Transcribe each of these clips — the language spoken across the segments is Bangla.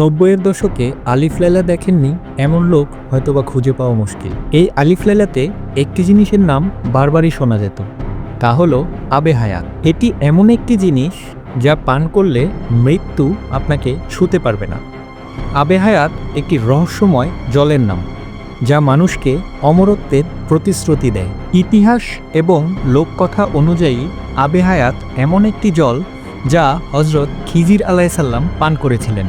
নব্বইয়ের দশকে আলিফ লাইলা দেখেননি, এমন লোক হয়তোবা খুঁজে পাওয়া মুশকিল। এই আলিফ লাইলাতে একটি জিনিসের নাম বারবারই শোনা যেত, তা হলো আবে হায়াত। এটি এমন একটি জিনিস যা পান করলে মৃত্যু আপনাকে ছুতে পারবে না। আবে হায়াত একটি রহস্যময় জলের নাম, যা মানুষকে অমরত্বের প্রতিশ্রুতি দেয়। ইতিহাস এবং লোককথা অনুযায়ী, আবে হায়াত এমন একটি জল যা হজরত খিজির আলাইসাল্লাম পান করেছিলেন।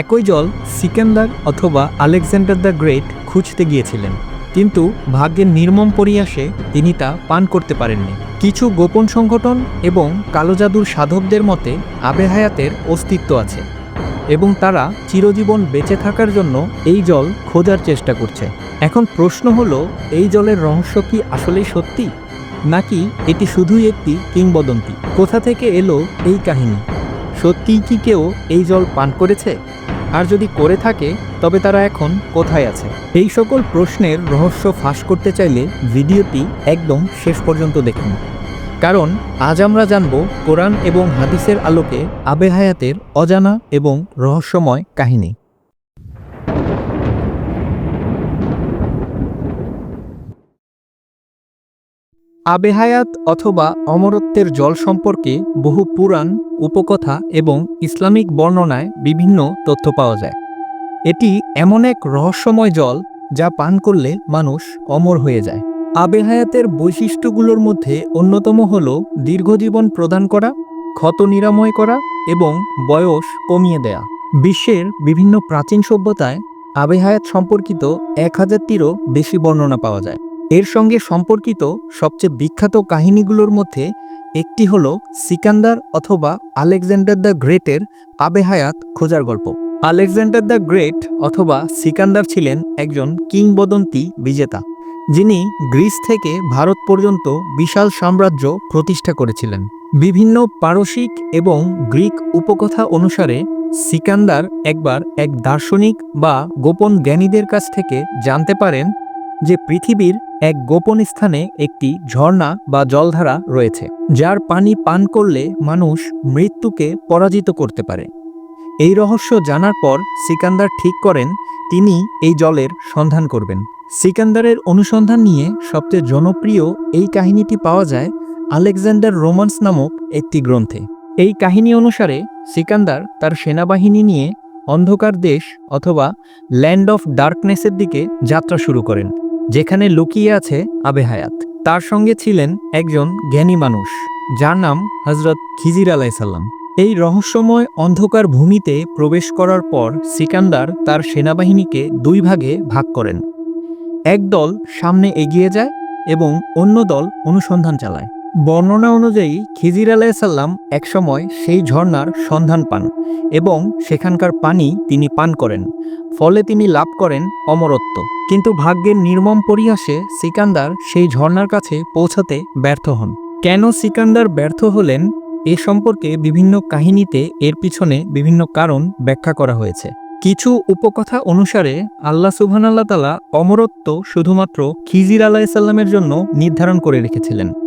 একই জল সিকান্দার অথবা আলেকজান্ডার দ্য গ্রেট খুঁজতে গিয়েছিলেন। কিন্তু ভাগ্যের নির্মম পরিয়াসে তিনি তা পান করতে পারেননি। কিছু গোপন সংগঠন এবং কালো জাদুর সাধকদের মতে আবে হায়াতের অস্তিত্ব আছে এবং তারা চিরজীবন বেঁচে থাকার জন্য এই জল খোঁজার চেষ্টা করছে। এখন প্রশ্ন হলো, এই জলের রহস্য কি আসলেই সত্যি? নাকি এটি শুধুই একটি কিংবদন্তি? কোথা থেকে এলো এই কাহিনী? সত্যিই কি কেউ এই জল পান করেছে? আর যদি করে থাকে, তবে তারা এখন কোথায় আছে? এই সকল প্রশ্নের রহস্য ফাঁস করতে চাইলে ভিডিওটি একদম শেষ পর্যন্ত দেখুন। কারণ আজ আমরা জানব কোরআন এবং হাদিসের আলোকে আবে হায়াতের অজানা এবং রহস্যময় কাহিনী। আবে হায়াত অথবা অমরত্বের জল সম্পর্কে বহু পুরাণ, উপকথা এবং ইসলামিক বর্ণনায় বিভিন্ন তথ্য পাওয়া যায়। এটি এমন এক রহস্যময় জল যা পান করলে মানুষ অমর হয়ে যায়। আবেহায়াতের বৈশিষ্ট্যগুলোর মধ্যে অন্যতম হল দীর্ঘজীবন প্রদান করা, ক্ষত নিরাময় করা এবং বয়স কমিয়ে দেয়া। বিশ্বের বিভিন্ন প্রাচীন সভ্যতায় আবেহায়াত সম্পর্কিত এক হাজারটিরও বেশি বর্ণনা পাওয়া যায়। এর সঙ্গে সম্পর্কিত সবচেয়ে বিখ্যাত কাহিনীগুলোর মধ্যে একটি হল সিকান্দার অথবা আলেকজান্ডার দ্য গ্রেটের আবে হায়াত খোঁজার গল্প। আলেকজান্ডার দ্য গ্রেট অথবা সিকান্দার ছিলেন একজন কিংবদন্তি বিজেতা, যিনি গ্রিস থেকে ভারত পর্যন্ত বিশাল সাম্রাজ্য প্রতিষ্ঠা করেছিলেন। বিভিন্ন পারসিক এবং গ্রিক উপকথা অনুসারে সিকান্দার একবার এক দার্শনিক বা গোপন জ্ঞানীদের কাছ থেকে জানতে পারেন যে পৃথিবীর এক গোপন স্থানে একটি ঝর্ণা বা জলধারা রয়েছে, যার পানি পান করলে মানুষ মৃত্যুকে পরাজিত করতে পারে। এই রহস্য জানার পর সিকান্দার ঠিক করেন, তিনি এই জলের সন্ধান করবেন। সিকান্দারের অনুসন্ধান নিয়ে সবচেয়ে জনপ্রিয় এই কাহিনীটি পাওয়া যায় আলেকজান্ডার রোমান্স নামক একটি গ্রন্থে। এই কাহিনী অনুসারে সিকান্দার তার সেনাবাহিনী নিয়ে অন্ধকার দেশ অথবা ল্যান্ড অফ ডার্কনেসের দিকে যাত্রা শুরু করেন। যেখানে লুকিয়ে আছে আবে হায়াত। তার সঙ্গে ছিলেন একজন জ্ঞানী মানুষ, যার নাম হজরত খিজির আলাইসাল্লাম এই রহস্যময় অন্ধকার ভূমিতে প্রবেশ করার পর সিকান্দার তার সেনাবাহিনীকে দুই ভাগে ভাগ করেন। এক দল সামনে এগিয়ে যায় এবং অন্য দল অনুসন্ধান চালায়। বর্ণনা অনুযায়ী খিজির আলাইসাল্লাম একসময় সেই ঝর্ণার সন্ধান পান এবং সেখানকার পানি তিনি পান করেন, ফলে তিনি লাভ করেন অমরত্ব। কিন্তু ভাগ্যের নির্মম পরিহাসে সিকান্দার সেই ঝর্ণার কাছে পৌঁছাতে ব্যর্থ হন। কেন সিকান্দার ব্যর্থ হলেন এ সম্পর্কে বিভিন্ন কাহিনীতে এর পিছনে বিভিন্ন কারণ ব্যাখ্যা করা হয়েছে। কিছু উপকথা অনুসারে আল্লাহ সুবহানাল্লাহ তালা অমরত্ব শুধুমাত্র খিজির আলাহিসাল্লামের জন্য নির্ধারণ করে রেখেছিলেন।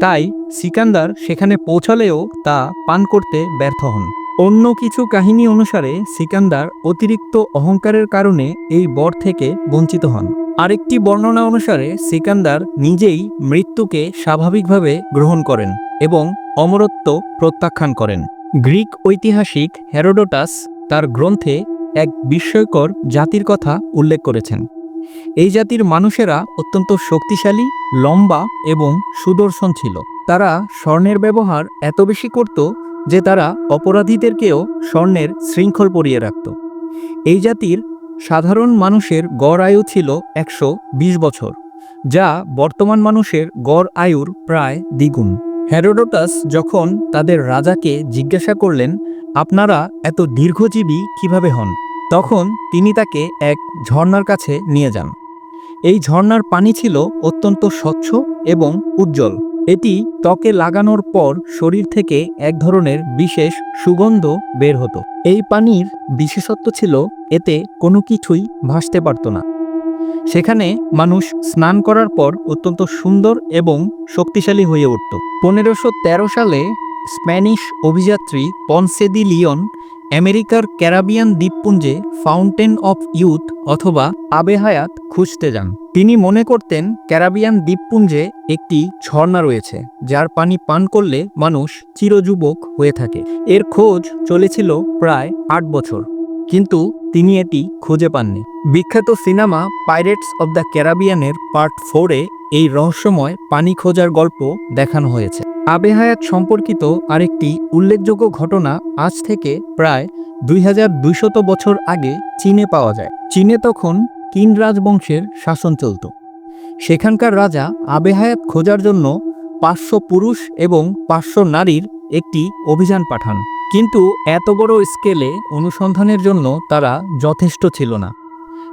তাই সিকান্দার সেখানে পৌঁছালেও তা পান করতে ব্যর্থ হন। অন্য কিছু কাহিনী অনুসারে সিকান্দার অতিরিক্ত অহংকারের কারণে এই বর থেকে বঞ্চিত হন। আরেকটি বর্ণনা অনুসারে সিকান্দার নিজেই মৃত্যুকে স্বাভাবিকভাবে গ্রহণ করেন এবং অমরত্ব প্রত্যাখ্যান করেন। গ্রিক ঐতিহাসিক হেরোডোটাস তার গ্রন্থে এক বিস্ময়কর জাতির কথা উল্লেখ করেছেন। এই জাতির মানুষেরা অত্যন্ত শক্তিশালী, লম্বা এবং সুদর্শন ছিল। তারা স্বর্ণের ব্যবহার এত বেশি করত যে তারা অপরাধীদেরকেও স্বর্ণের শৃঙ্খল পরিয়ে রাখত। এই জাতির সাধারণ মানুষের গড় আয়ু ছিল একশো বিশ বছর, যা বর্তমান মানুষের গড় আয়ুর প্রায় দ্বিগুণ। হেরোডোটাস যখন তাদের রাজাকে জিজ্ঞাসা করলেন, আপনারা এত দীর্ঘজীবী কীভাবে হন? তখন তিনি তাকে এক ঝর্ণার কাছে নিয়ে যান। এই ঝর্ণার পানি ছিল অত্যন্ত স্বচ্ছ এবং উজ্জ্বল। এটি ত্বকে লাগানোর পর শরীর থেকে এক ধরনের বিশেষ সুগন্ধ বের হতো। এই পানির বিশেষত্ব ছিল, এতে কোনো কিছুই ভাসতে পারত না। সেখানে মানুষ স্নান করার পর অত্যন্ত সুন্দর এবং শক্তিশালী হয়ে উঠত। পনেরোশো সালে স্প্যানিশ অভিযাত্রী পনসেদি লিওন আমেরিকার ক্যারাবিয়ান দ্বীপপুঞ্জে ফাউন্টেন অফ ইউথ অথবা আবে হায়াত খুঁজতে যান। তিনি মনে করতেন ক্যারাবিয়ান দ্বীপপুঞ্জে একটি ঝর্ণা রয়েছে, যার পানি পান করলে মানুষ চিরযুবক হয়ে থাকে। এর খোঁজ চলেছিল প্রায় আট বছর, কিন্তু তিনি এটি খুঁজে পাননি। বিখ্যাত সিনেমা পাইরেটস অব দ্য ক্যারাবিয়ানের পার্ট ফোরে এই রহস্যময় পানি খোঁজার গল্প দেখানো হয়েছে। আবে হায়াত সম্পর্কিত আরেকটি উল্লেখযোগ্য ঘটনা আজ থেকে প্রায় দুই হাজার দুইশত বছর আগে চীনে পাওয়া যায়। চীনে তখন কিন রাজবংশের শাসন চলত। সেখানকার রাজা আবে হায়াত খোঁজার জন্য পাঁচশো পুরুষ এবং পাঁচশো নারীর একটি অভিযান পাঠান। কিন্তু এত বড় স্কেলে অনুসন্ধানের জন্য তারা যথেষ্ট ছিল না।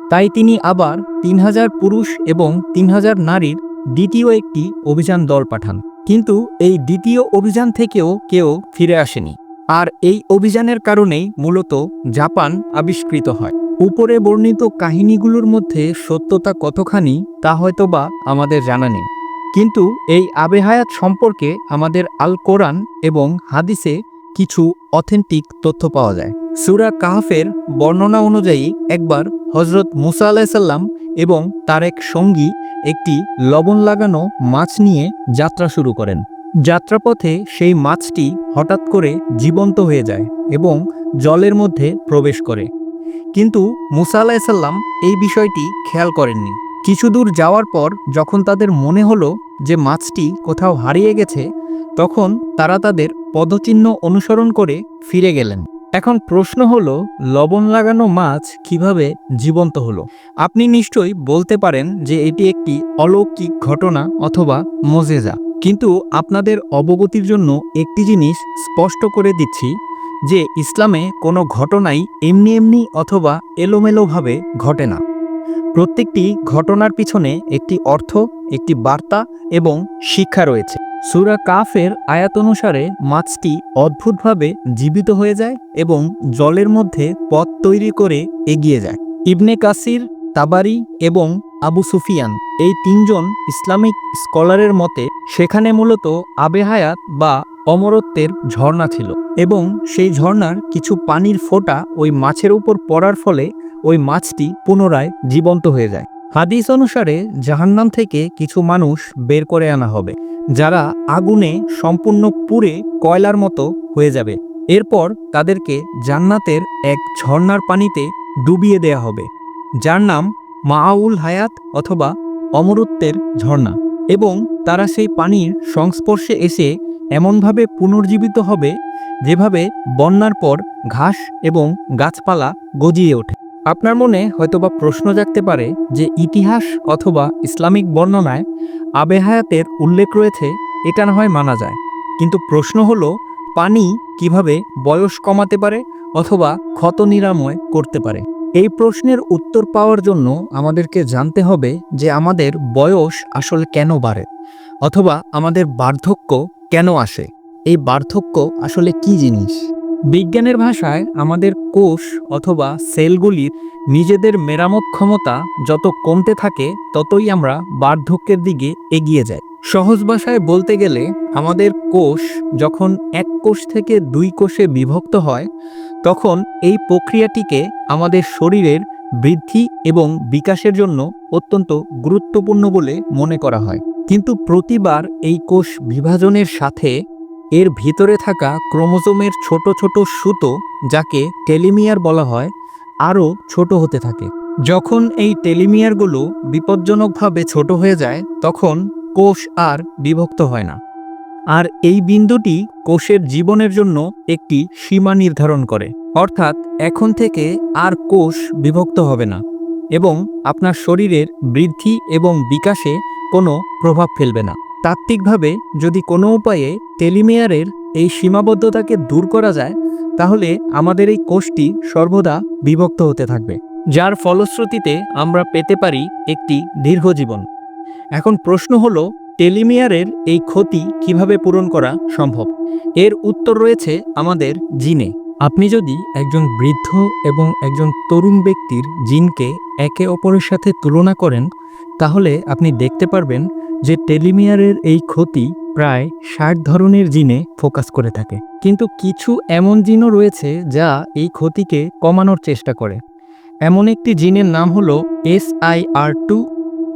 তাই তিনি আবার তিন হাজার পুরুষ এবং তিন হাজার নারীর দ্বিতীয় একটি অভিযান দল পাঠান। কিন্তু এই দ্বিতীয় অভিযান থেকেও কেউ ফিরে আসেনি। আর এই অভিযানের কারণেই মূলত জাপান আবিষ্কৃত হয়। উপরে বর্ণিত কাহিনীগুলোর মধ্যে সত্যতা কতখানি, তা হয়তোবা আমাদের জানা নেই। কিন্তু এই আবেহায়াত সম্পর্কে আমাদের আল কোরআন এবং হাদিসে কিছু অথেন্টিক তথ্য পাওয়া যায়। সুরা কাহাফের বর্ণনা অনুযায়ী একবার হজরত মুসা আলাইসাল্লাম এবং তার এক সঙ্গী একটি লবণ লাগানো মাছ নিয়ে যাত্রা শুরু করেন। যাত্রাপথে সেই মাছটি হঠাৎ করে জীবন্ত হয়ে যায় এবং জলের মধ্যে প্রবেশ করে। কিন্তু মুসা আলাইসাল্লাম এই বিষয়টি খেয়াল করেননি। কিছু দূর যাওয়ার পর যখন তাদের মনে হলো যে মাছটি কোথাও হারিয়ে গেছে, তখন তারা তাদের পদচিহ্ন অনুসরণ করে ফিরে গেলেন। এখন প্রশ্ন হলো, লবণ লাগানো মাছ কীভাবে জীবন্ত হলো? আপনি নিশ্চয়ই বলতে পারেন যে এটি একটি অলৌকিক ঘটনা অথবা মজেজা। কিন্তু আপনাদের অবগতির জন্য একটি জিনিস স্পষ্ট করে দিচ্ছি, যে ইসলামে কোনো ঘটনাই এমনি এমনি অথবা এলোমেলোভাবে ঘটে না। প্রত্যেকটি ঘটনার পিছনে একটি অর্থ, একটি বার্তা এবং শিক্ষা রয়েছে। সুরা কাফের আয়াত অনুসারে মাছটি অদ্ভুতভাবে জীবিত হয়ে যায় এবং জলের মধ্যে পথ তৈরি করে এগিয়ে যায়। ইবনে কাসির, তাবারি এবং আবু সুফিয়ান এই তিনজন ইসলামিক স্কলারের মতে সেখানে মূলত আবেহায়াত বা অমরত্বের ঝর্ণা ছিল এবং সেই ঝর্ণার কিছু পানির ফোঁটা ওই মাছের উপর পড়ার ফলে ওই মাছটি পুনরায় জীবন্ত হয়ে যায়। হাদিস অনুসারে জাহান্নাম থেকে কিছু মানুষ বের করে আনা হবে, যারা আগুনে সম্পূর্ণ পুড়ে কয়লার মতো হয়ে যাবে। এরপর তাদেরকে জান্নাতের এক ঝর্ণার পানিতে ডুবিয়ে দেয়া হবে, যার নাম মাআউল হায়াত অথবা অমরত্বের ঝর্ণা। এবং তারা সেই পানির সংস্পর্শে এসে এমনভাবে পুনর্জীবিত হবে, যেভাবে বন্যার পর ঘাস এবং গাছপালা গজিয়ে ওঠে। আপনার মনে হয়তোবা প্রশ্ন জাগতে পারে যে ইতিহাস অথবা ইসলামিক বর্ণনায় আবেহায়াতের উল্লেখ রয়েছে, এটা না হয় মানা যায়। কিন্তু প্রশ্ন হলো, পানি কীভাবে বয়স কমাতে পারে অথবা ক্ষত নিরাময় করতে পারে? এই প্রশ্নের উত্তর পাওয়ার জন্য আমাদেরকে জানতে হবে যে আমাদের বয়স আসলে কেন বাড়ে অথবা আমাদের বার্ধক্য কেন আসে। এই বার্ধক্য আসলে কি জিনিস? বিজ্ঞানের ভাষায় আমাদের কোষ অথবা সেলগুলির নিজেদের মেরামত ক্ষমতা যত কমতে থাকে, ততই আমরা বার্ধক্যের দিকে এগিয়ে যাই। সহজ ভাষায় বলতে গেলে, আমাদের কোষ যখন এক কোষ থেকে দুই কোষে বিভক্ত হয়, তখন এই প্রক্রিয়াটিকে আমাদের শরীরের বৃদ্ধি এবং বিকাশের জন্য অত্যন্ত গুরুত্বপূর্ণ বলে মনে করা হয়। কিন্তু প্রতিবার এই কোষ বিভাজনের সাথে এর ভিতরে থাকা ক্রোমোজোমের ছোট ছোট সুতো, যাকে টেলিমিয়ার বলা হয়, আরও ছোট হতে থাকে। যখন এই টেলিমিয়ারগুলো বিপজ্জনকভাবে ছোট হয়ে যায়, তখন কোষ আর বিভক্ত হয় না। আর এই বিন্দুটি কোষের জীবনের জন্য একটি সীমা নির্ধারণ করে। অর্থাৎ এখন থেকে আর কোষ বিভক্ত হবে না এবং আপনার শরীরের বৃদ্ধি এবং বিকাশে কোনো প্রভাব ফেলবে না। তাত্ত্বিকভাবে যদি কোনো উপায়ে টেলিমেয়ারের এই সীমাবদ্ধতাকে দূর করা যায়, তাহলে আমাদের এই কোষটি সর্বদা বিভক্ত হতে থাকবে। যার ফলশ্রুতিতে আমরা পেতে পারি একটি দীর্ঘ জীবন। এখন প্রশ্ন হলো, টেলিমিয়ারের এই ক্ষতি কীভাবে পূরণ করা সম্ভব? এর উত্তর রয়েছে আমাদের জিনে। আপনি যদি একজন বৃদ্ধ এবং একজন তরুণ ব্যক্তির জিনকে একে অপরের সাথে তুলনা করেন, তাহলে আপনি দেখতে পারবেন যে টেলিমিয়ারের এই ক্ষতি প্রায় ষাট ধরনের জিনে ফোকাস করে থাকে। কিন্তু কিছু এমন জিনও রয়েছে যা এই ক্ষতিকে কমানোর চেষ্টা করে। এমন একটি জিনের নাম হলো আর টু,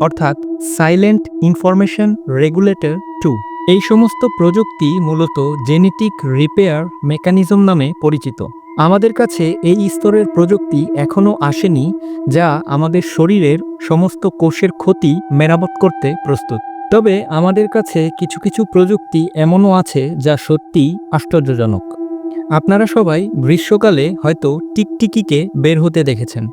অর্থাৎ সাইলেন্ট ইনফরমেশন রেগুলেটর টু। এই সমস্ত প্রযুক্তি মূলত জেনেটিক রিপেয়ার মেকানিজম নামে পরিচিত। আমাদের কাছে এই স্তরের প্রযুক্তি এখনও আসেনি, যা আমাদের শরীরের সমস্ত কোষের ক্ষতি মেরামত করতে প্রস্তুত। তবে আমাদের কাছে কিছু কিছু প্রযুক্তি এমনও আছে যা সত্যিই আশ্চর্যজনক। আপনারা সবাই গ্রীষ্মকালে হয়তো টিকটিকিকে বের হতে দেখেছেন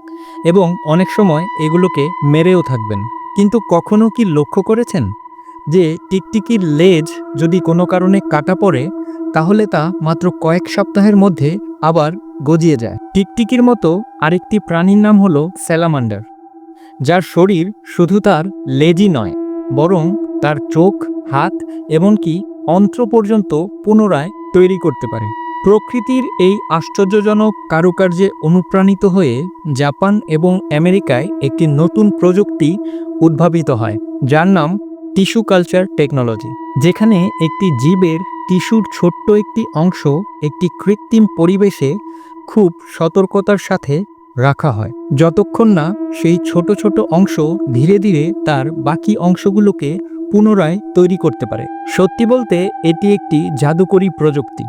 এবং অনেক সময় এগুলোকে মেরেও থাকবেন। কিন্তু কখনো কি লক্ষ্য করেছেন? যে টিকটিকির লেজ যদি কোনো কারণে কাটা পড়ে, তাহলে তা মাত্র কয়েক সপ্তাহের মধ্যে আবার গজিয়ে যায়। টিকটিকির মতো আরেকটি প্রাণীর নাম হলো স্যালামান্ডার, যার শরীর শুধু তার লেজই নয়, বরং তার চোখ, হাত এমনকি অন্ত্র পর্যন্ত পুনরায় তৈরি করতে পারে। প্রকৃতির এই আশ্চর্যজনক কারুকার্যে অনুপ্রাণিত হয়ে জাপান এবং আমেরিকায় একটি নতুন প্রযুক্তি উদ্ভাবিত হয়, যার নাম টিস্যু কালচার টেকনোলজি, যেখানে একটি জীবের টিস্যুর ছোট্ট একটি অংশ একটি কৃত্রিম পরিবেশে খুব সতর্কতার সাথে রাখা হয়। যতক্ষণ না সেই ছোট ছোট অংশ ধীরে ধীরে তার বাকি অংশগুলোকে পুনরায় তৈরি করতে পারে। সত্যি বলতে, এটি একটি জাদুকরী প্রযুক্তি।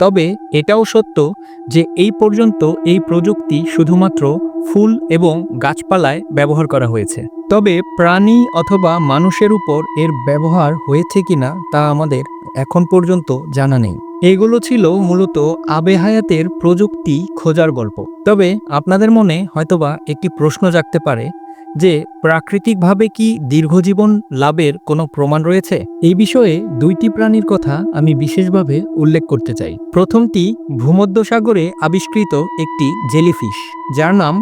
তবে এটাও সত্য যে এই পর্যন্ত এই প্রযুক্তি শুধুমাত্র ফুল এবং গাছপালায় ব্যবহার করা হয়েছে। তবে প্রাণী অথবা মানুষের উপর এর ব্যবহার হয়েছে কিনা তা আমাদের এখন পর্যন্ত জানা নেই। এগুলো ছিল মূলত আবে হায়াতের প্রযুক্তি খোঁজার গল্প। তবে আপনাদের মনে হয়তোবা একটি প্রশ্ন জাগতে পারে যে প্রাকৃতিকভাবে কি দীর্ঘজীবন লাভের কোনো প্রমাণ রয়েছে? এই বিষয়ে দুইটি প্রাণীর কথা আমি বিশেষভাবে উল্লেখ করতে চাই। প্রথমটি ভূমধ্যসাগরে আবিষ্কৃত একটি জেলিফিশ, যার নাম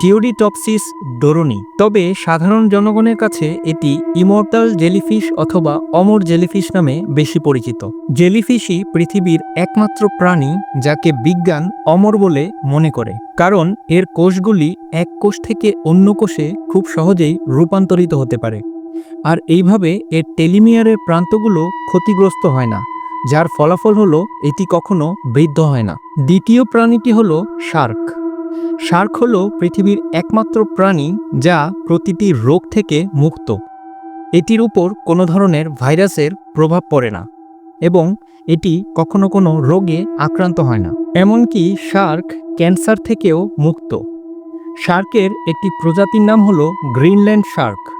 টিওরিটপসিস ডোরনি। তবে সাধারণ জনগণের কাছে এটি ইমর্টাল জেলিফিশ অথবা অমর জেলিফিশ নামে বেশি পরিচিত। জেলিফিশই পৃথিবীর একমাত্র প্রাণী যাকে বিজ্ঞান অমর বলে মনে করে। কারণ এর কোষগুলি এক কোষ থেকে অন্য কোষে খুব সহজেই রূপান্তরিত হতে পারে। আর এইভাবে এর টেলিমিয়ারের প্রান্তগুলো ক্ষতিগ্রস্ত হয় না, যার ফলাফল হলো এটি কখনো বৃদ্ধ হয় না। দ্বিতীয় প্রাণীটি হলো শার্ক। শার্ক হল পৃথিবীর একমাত্র প্রাণী যা প্রতিটি রোগ থেকে মুক্ত। এটির উপর কোনো ধরনের ভাইরাসের প্রভাব পড়ে না এবং এটি কখনো কোনো রোগে আক্রান্ত হয় না। এমনকি শার্ক ক্যান্সার থেকেও মুক্ত। শার্কের একটি প্রজাতির নাম হলো গ্রিনল্যান্ড শার্ক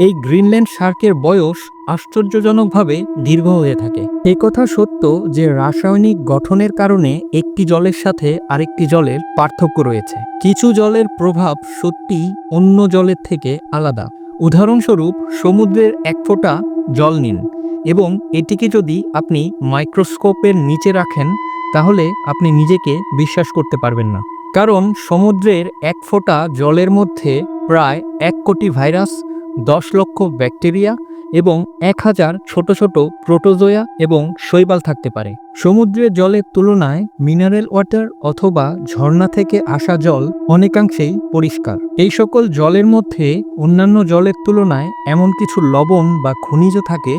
এই গ্রিনল্যান্ড শার্কের বয়স আশ্চর্যজনকভাবে দীর্ঘ হয়ে থাকে। একথা সত্য যে রাসায়নিক গঠনের কারণে একটি জলের সাথে আরেকটি জলের পার্থক্য রয়েছে। কিছু জলের প্রভাব সত্যি অন্য জলের থেকে আলাদা। উদাহরণস্বরূপ, সমুদ্রের এক ফোঁটা জল নিন এবং এটিকে যদি আপনি মাইক্রোস্কোপের নিচে রাখেন, তাহলে আপনি নিজেকে বিশ্বাস করতে পারবেন না। কারণ সমুদ্রের এক ফোঁটা জলের মধ্যে প্রায় এক কোটি ভাইরাস দশ লক্ষ ব্যাকটেরিয়া এবং এক হাজার ছোট ছোট প্রোটোজোয়া এবং শৈবাল থাকতে পারে। সমুদ্রের জলের তুলনায় মিনারেল ওয়াটার অথবা ঝর্ণা থেকে আসা জল অনেকাংশেই পরিষ্কার। এই সকল জলের মধ্যে অন্যান্য জলের তুলনায় এমন কিছু লবণ বা খনিজ থাকে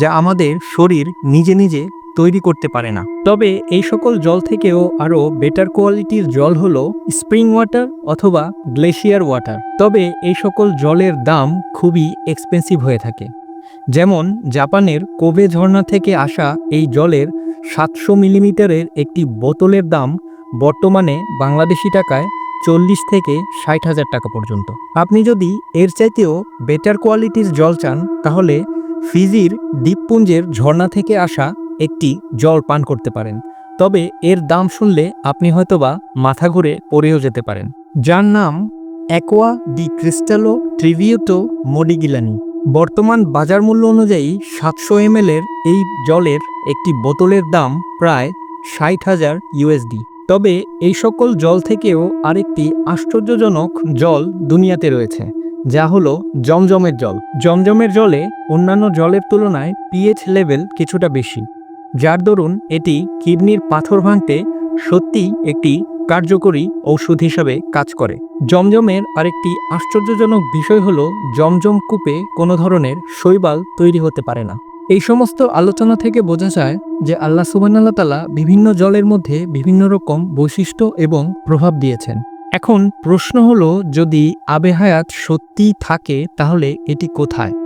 যা আমাদের শরীর নিজে নিজে তৈরি করতে পারে না। তবে এই সকল জল থেকেও আরও বেটার কোয়ালিটির জল হলো স্প্রিং ওয়াটার অথবা গ্লেশিয়ার ওয়াটার তবে এই সকল জলের দাম খুবই এক্সপেন্সিভ হয়ে থাকে। যেমন জাপানের কোবে ঝর্ণা থেকে আসা এই জলের সাতশো মিলিমিটারের একটি বোতলের দাম বর্তমানে বাংলাদেশি টাকায় চল্লিশ থেকে ষাট হাজার টাকা পর্যন্ত। আপনি যদি এর চাইতেও বেটার কোয়ালিটির জল চান, তাহলে ফিজির দ্বীপপুঞ্জের ঝর্ণা থেকে আসা একটি জল পান করতে পারেন। তবে এর দাম শুনলে আপনি হয়তোবা মাথা ঘুরে পড়েও যেতে পারেন। যার নাম অ্যাকোয়া ডি ক্রিস্টালো ট্রিভিউটো মডিগিলানি বর্তমান বাজার মূল্য অনুযায়ী সাতশো এম এই জলের একটি বোতলের দাম প্রায় ষাট হাজার ইউএসডি তবে এই সকল জল থেকেও আরেকটি আশ্চর্যজনক জল দুনিয়াতে রয়েছে, যা হলো জমজমের জল। জমজমের জলে অন্যান্য জলের তুলনায় পিএইচ লেভেল কিছুটা বেশি। যার দরুন এটি কিডনির পাথর ভাঙতে সত্যিই একটি কার্যকরী ঔষধ হিসাবে কাজ করে। জমজমের আরেকটি আশ্চর্যজনক বিষয় হল, জমজম কূপে কোনো ধরনের শৈবাল তৈরি হতে পারে না। এই সমস্ত আলোচনা থেকে বোঝা যায় যে আল্লাহ সুবহানাল্লাহ তালা বিভিন্ন জলের মধ্যে বিভিন্ন রকম বৈশিষ্ট্য এবং প্রভাব দিয়েছেন। এখন প্রশ্ন হলো, যদি আবে হায়াত সত্যিই থাকে, তাহলে এটি কোথায়?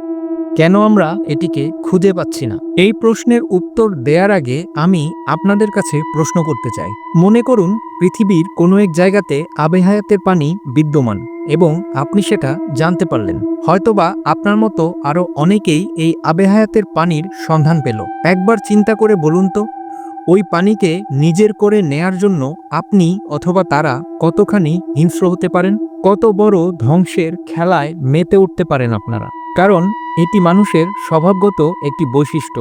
কেন আমরা এটিকে খুঁজে পাচ্ছি না? এই প্রশ্নের উত্তর দেওয়ার আগে আমি আপনাদের কাছে প্রশ্ন করতে চাই। মনে করুন, পৃথিবীর কোনো এক জায়গাতে আবেহায়াতের পানি বিদ্যমান এবং আপনি সেটা জানতে পারলেন। হয়তোবা আপনার মতো আরও অনেকেই এই আবেহায়াতের পানির সন্ধান পেল। একবার চিন্তা করে বলুন তো, ওই পানিকে নিজের করে নেয়ার জন্য আপনি অথবা তারা কতখানি হিংস্র হতে পারেন? কত বড় ধ্বংসের খেলায় মেতে উঠতে পারেন আপনারা? কারণ এটি মানুষের স্বভাবগত একটি বৈশিষ্ট্য।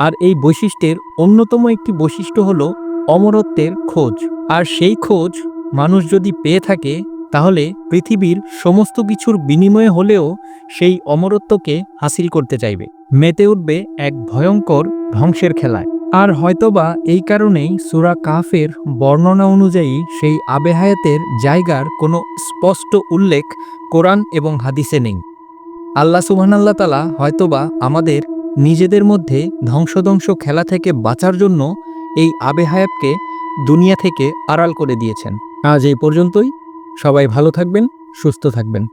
আর এই বৈশিষ্ট্যের অন্যতম একটি বৈশিষ্ট্য হল অমরত্বের খোঁজ। আর সেই খোঁজ মানুষ যদি পেয়ে থাকে, তাহলে পৃথিবীর সমস্ত কিছুর বিনিময়ে হলেও সেই অমরত্বকে হাসিল করতে চাইবে। মেতে উঠবে এক ভয়ঙ্কর ধ্বংসের খেলায়। আর হয়তোবা এই কারণেই সুরা কাফের বর্ণনা অনুযায়ী সেই আবেহায়াতের জায়গার কোনো স্পষ্ট উল্লেখ কোরআন এবং হাদিসে নেই। আল্লাহ সুবহানাল্লাহ তালা হয়তোবা আমাদের নিজেদের মধ্যে ধ্বংসধ্বংস খেলা থেকে বাঁচার জন্য এই আবে হায়াবকে দুনিয়া থেকে আড়াল করে দিয়েছেন। আজ এই পর্যন্তই। সবাই ভালো থাকবেন, সুস্থ থাকবেন।